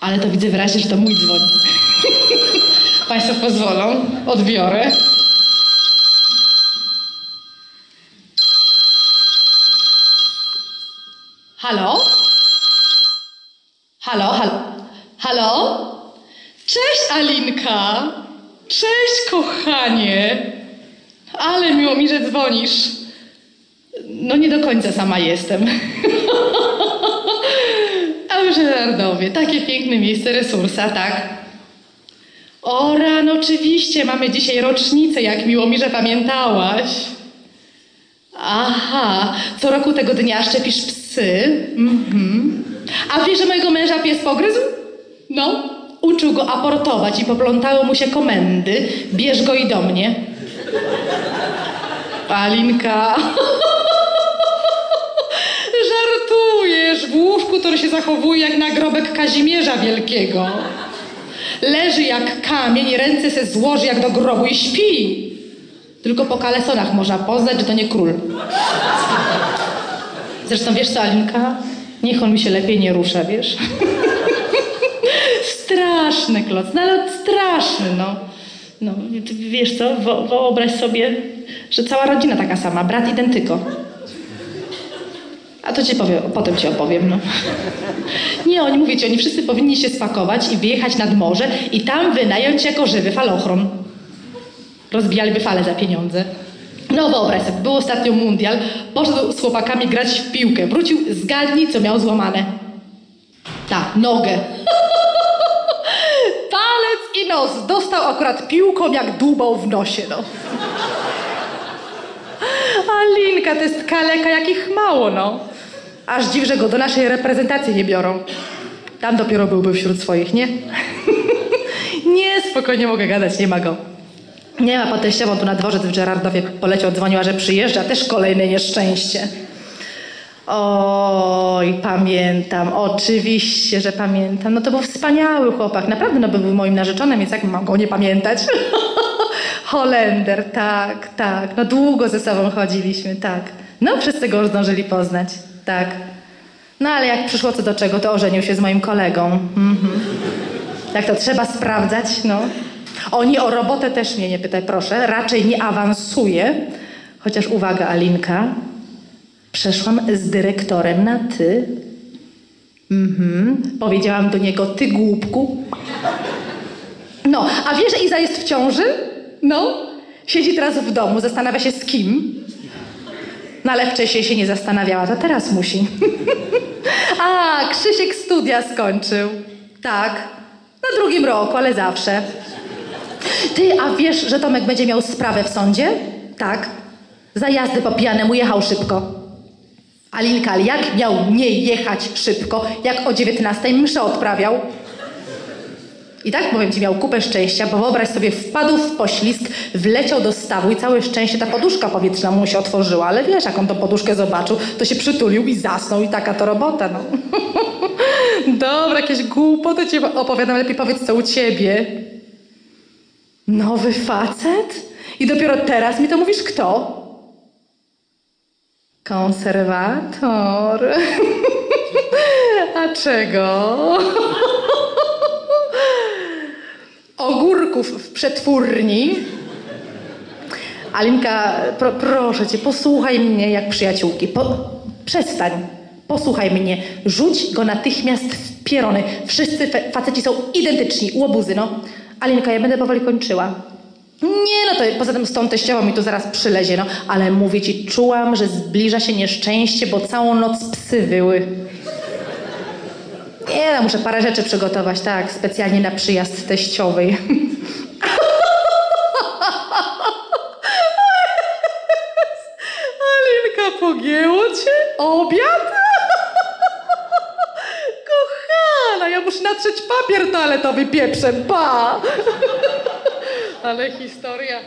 Ale to widzę wyraźnie, że to mój dzwon. Państwo pozwolą, odbiorę. Halo? Halo, halo? Halo? Cześć Alinka! Cześć kochanie! Ale miło mi, że dzwonisz. No nie do końca sama jestem. Żerardowie, takie piękne miejsce resursa, tak? O, rano oczywiście, mamy dzisiaj rocznicę, jak miło mi, że pamiętałaś. Aha, co roku tego dnia szczepisz psy. Mhm. A wiesz, że mojego męża pies pogryzł? No, uczył go aportować i poplątały mu się komendy. Bierz go i do mnie. Alinka. To się zachowuje jak nagrobek Kazimierza Wielkiego. Leży jak kamień, ręce se złoży jak do grobu i śpi. Tylko po kalesonach można poznać, że to nie król. Zresztą wiesz co, Alinka? Niech on mi się lepiej nie rusza, wiesz? straszny kloc, no ale straszny, no. No, wiesz co, wyobraź sobie, że cała rodzina taka sama, brat identyko. A to ci powiem, potem ci opowiem, no. Nie, oni, mówię ci, oni wszyscy powinni się spakować i wyjechać nad morze i tam wynająć jako żywy falochron. Rozbijaliby fale za pieniądze. No wyobraź sobie, był ostatnio mundial, poszedł z chłopakami grać w piłkę. Wrócił, zgadnij, co miał złamane. Tak, nogę. Palec i nos. Dostał akurat piłką, jak dłubał w nosie, no. Alinka, to jest kaleka, jakich mało, no. Aż dziw, że go do naszej reprezentacji nie biorą. Tam dopiero byłby wśród swoich, nie? nie, spokojnie mogę gadać, nie ma go. Nie ma, po teściową tu na dworzec w Gerardowie poleciał, dzwoniła, że przyjeżdża. Też kolejne nieszczęście. Oj, pamiętam, oczywiście, że pamiętam. No to był wspaniały chłopak, naprawdę no był moim narzeczonym, więc jak mam go nie pamiętać? Holender, tak, tak. No długo ze sobą chodziliśmy, tak. No wszyscy go zdążyli poznać, tak. No ale jak przyszło co do czego, to ożenił się z moim kolegą. Mhm. Jak to trzeba sprawdzać, no. Oni o robotę też mnie nie pytaj, proszę. Raczej nie awansuję. Chociaż uwaga, Alinka. Przeszłam z dyrektorem na ty. Mhm. Powiedziałam do niego, ty głupku. No, a wiesz, że Iza jest w ciąży? No. Siedzi teraz w domu, zastanawia się z kim. No ale wcześniej się nie zastanawiała, to teraz musi. a, Krzysiek studia skończył. Tak. Na drugim roku, ale zawsze. Ty, a wiesz, że Tomek będzie miał sprawę w sądzie? Tak. Za jazdy po pijanemu jechał szybko. Alinka, jak miał nie jechać szybko, jak o 19 mszę odprawiał? I tak powiem ci, miał kupę szczęścia, bo wyobraź sobie, wpadł w poślizg, wleciał do stawu i całe szczęście ta poduszka powietrzna mu się otworzyła, ale wiesz, jak on tą poduszkę zobaczył, to się przytulił i zasnął i taka to robota, no. Dobra, jakieś głupoty ci opowiadam, lepiej powiedz co u ciebie. Nowy facet? I dopiero teraz mi to mówisz kto? Konserwator. A czego? Ogórków w przetwórni. Alinka, pro, proszę cię, posłuchaj mnie jak przyjaciółki. Po, przestań. Posłuchaj mnie. Rzuć go natychmiast w pierony. Wszyscy faceci są identyczni. Łobuzy, no. Alinka, ja będę powoli kończyła. Nie, no to poza tym z tą teściową mi tu zaraz przylezie, no. Ale mówię ci, czułam, że zbliża się nieszczęście, bo całą noc psy wyły. Nie, no muszę parę rzeczy przygotować, tak, specjalnie na przyjazd teściowej. Alinka, pogięło cię? Obiad? Kochana, ja muszę natrzeć papier toaletowy pieprzem, pa! Ale historia.